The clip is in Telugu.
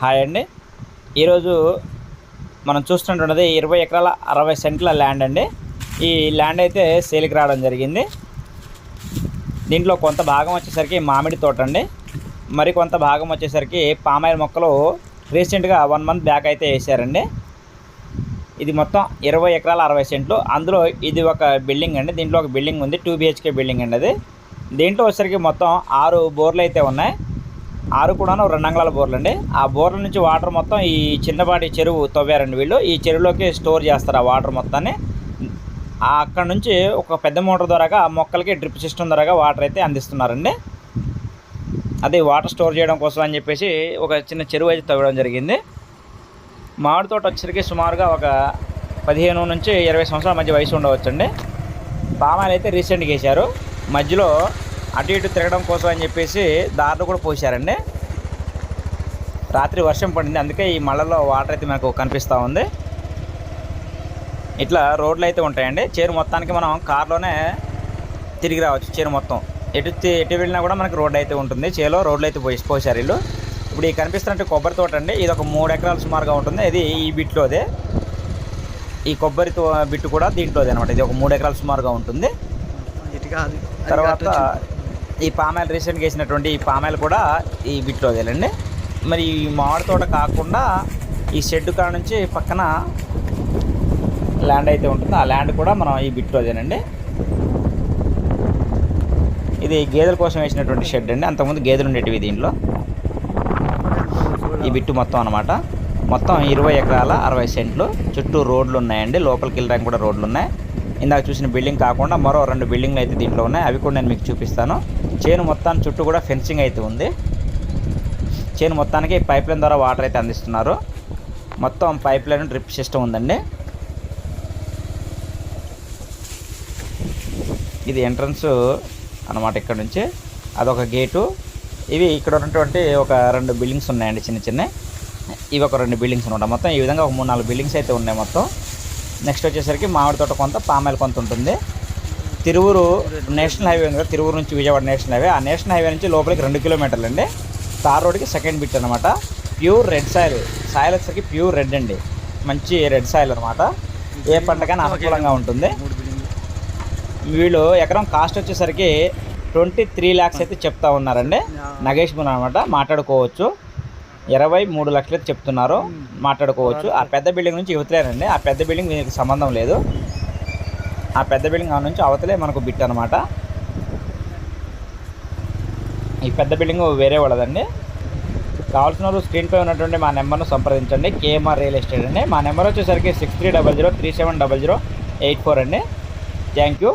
హాయ్ అండి. ఈరోజు మనం చూస్తుంటున్నది ఇరవై ఎకరాల అరవై సెంట్ల ల్యాండ్ అండి. ఈ ల్యాండ్ అయితే సేల్కి రావడం జరిగింది. దీంట్లో కొంత భాగం వచ్చేసరికి మామిడి తోట అండి. మరి కొంత భాగం వచ్చేసరికి పామాయిల్ మొక్కలు రీసెంట్గా వన్ మంత్ బ్యాక్ అయితే వేసారండి. ఇది మొత్తం ఇరవై ఎకరాల అరవై సెంట్లు. అందులో ఇది ఒక బిల్డింగ్ అండి. దీంట్లో ఒక బిల్డింగ్ ఉంది. టూ బిహెచ్కే బిల్డింగ్ అండి అది. దీంట్లో వచ్చేసరికి మొత్తం ఆరు బోర్లు అయితే ఉన్నాయి. ఆరు కూడాను రెండు అంగళాల బోర్లు అండి ఆ బోర్ల నుంచి వాటర్ మొత్తం ఈ చిన్నపాటి చెరువు తవ్వారండి వీళ్ళు. ఈ చెరువులోకి స్టోర్ చేస్తారు ఆ వాటర్ మొత్తాన్ని. అక్కడ నుంచి ఒక పెద్ద మోటార్ ద్వారాగా ఆ మొక్కలకి డ్రిప్ సిస్టమ్ ద్వారాగా వాటర్ అయితే అందిస్తున్నారండి. అదే వాటర్ స్టోర్ చేయడం కోసం అని చెప్పేసి ఒక చిన్న చెరువు అయితే తవ్వడం జరిగింది. మామిడి తోట వచ్చేసరికి సుమారుగా ఒక పదిహేను నుంచి ఇరవై సంవత్సరాల మధ్య వయసు ఉండవచ్చండి. పామాయిల్ అయితే రీసెంట్గా వేశారు. మధ్యలో అటు ఇటు తిరగడం కోసం అని చెప్పేసి దారులు కూడా పోసారండి రాత్రి వర్షం పడింది. అందుకే ఈ మళ్ళలో వాటర్ అయితే మనకు కనిపిస్తూ ఉంది. ఇట్లా రోడ్లు అయితే ఉంటాయండి. చేరు మొత్తానికి మనం కార్లోనే తిరిగి రావచ్చు చేరు మొత్తం. ఎటు ఎటు వెళ్ళినా కూడా మనకి రోడ్డు అయితే ఉంటుంది. చేలో రోడ్లు అయితే పోసి పోసారు వీళ్ళు. ఇప్పుడు ఈ కనిపిస్తున్నట్టు కొబ్బరి తోట అండి. ఇది ఒక మూడు ఎకరాలు సుమారుగా ఉంటుంది. ఇది ఈ బిట్లోదే. ఈ కొబ్బరి బిట్టు కూడా దీంట్లోదే అనమాట ఇది ఒక మూడు ఎకరాలు సుమారుగా ఉంటుంది. తర్వాత ఈ పామాయిల్ రీసెంట్గా వేసినటువంటి ఈ పామాయిల్ కూడా ఈ బిట్లో వదిలండి మరి ఈ మామిడి తోట కాకుండా ఈ షెడ్ కాడ నుంచి పక్కన ల్యాండ్ అయితే ఉంటుంది. ఆ ల్యాండ్ కూడా మనం ఈ బిట్లో వదిలేనండి ఇది గేదెల కోసం వేసినటువంటి షెడ్ అండి. అంతకుముందు గేదెలు ఉండేటివి దీంట్లో. ఈ బిట్టు మొత్తం అనమాట మొత్తం ఇరవై ఎకరాల అరవై సెంట్లు చుట్టూ రోడ్లు ఉన్నాయండి. లోపలికి వెళ్ళడానికి కూడా రోడ్లు ఉన్నాయి. ఇందాక చూసిన బిల్డింగ్ కాకుండా మరో రెండు బిల్డింగ్లు అయితే దీంట్లో ఉన్నాయి. అవి కూడా నేను మీకు చూపిస్తాను. చేను మొత్తాన్ని చుట్టూ కూడా ఫెన్సింగ్ అయితే ఉంది. చేను మొత్తానికి పైప్ లైన్ ద్వారా వాటర్ అయితే అందిస్తున్నారు. మొత్తం పైప్ లైన్ డ్రిప్ సిస్టమ్ ఉందండి. ఇది ఎంట్రన్స్ అన్నమాట ఇక్కడ నుంచి. అదొక గేటు. ఇవి ఇక్కడ ఉన్నటువంటి ఒక రెండు బిల్డింగ్స్ ఉన్నాయండి చిన్న చిన్న. ఇవి ఒక రెండు బిల్డింగ్స్ ఉన్నాయి మొత్తం ఈ విధంగా ఒక మూడు నాలుగు బిల్డింగ్స్ అయితే ఉన్నాయి మొత్తం. నెక్స్ట్ వచ్చేసరికి మామిడి తోట కొంత పామాయిల్ కొంత ఉంటుంది. తిరువురు నేషనల్ హైవే ఉంది కదా తిరువురు నుంచి విజయవాడ నేషనల్ హైవే. ఆ నేషనల్ హైవే నుంచి లోపలికి రెండు కిలోమీటర్లు అండి. తార్ రోడ్కి సెకండ్ బిట్ అనమాట ప్యూర్ రెడ్ సాయిల్. సాయిల్ వచ్చేసరికి ప్యూర్ రెడ్ అండి. మంచి రెడ్ సాయిల్ అనమాట ఏ పంటకైనా అనుకూలంగా ఉంటుంది. వీళ్ళు ఎకరం కాస్ట్ వచ్చేసరికి ట్వంటీ త్రీ ల్యాక్స్ అయితే చెప్తా ఉన్నారండి. నగేష్ మున్ అనమాట మాట్లాడుకోవచ్చు. ఇరవై మూడు లక్షలు అయితే చెప్తున్నారు. మాట్లాడుకోవచ్చు. ఆ పెద్ద బిల్డింగ్ నుంచి యువతలేనండి. ఆ పెద్ద బిల్డింగ్ దీనికి సంబంధం లేదు. ఆ పెద్ద బిల్డింగ్ ఆ నుంచి అవతలే మనకు బిట్ అనమాట ఈ పెద్ద బిల్డింగ్ వేరే వాళ్ళదండి. కావాల్సిన వాళ్ళు స్క్రీన్పై ఉన్నటువంటి మా నెంబర్ను సంప్రదించండి. కేఎంఆర్ రియల్ ఎస్టేట్ అండి. మా నెంబర్ వచ్చేసరికి six three double zero three seven double zero eight four అండి. Thank you.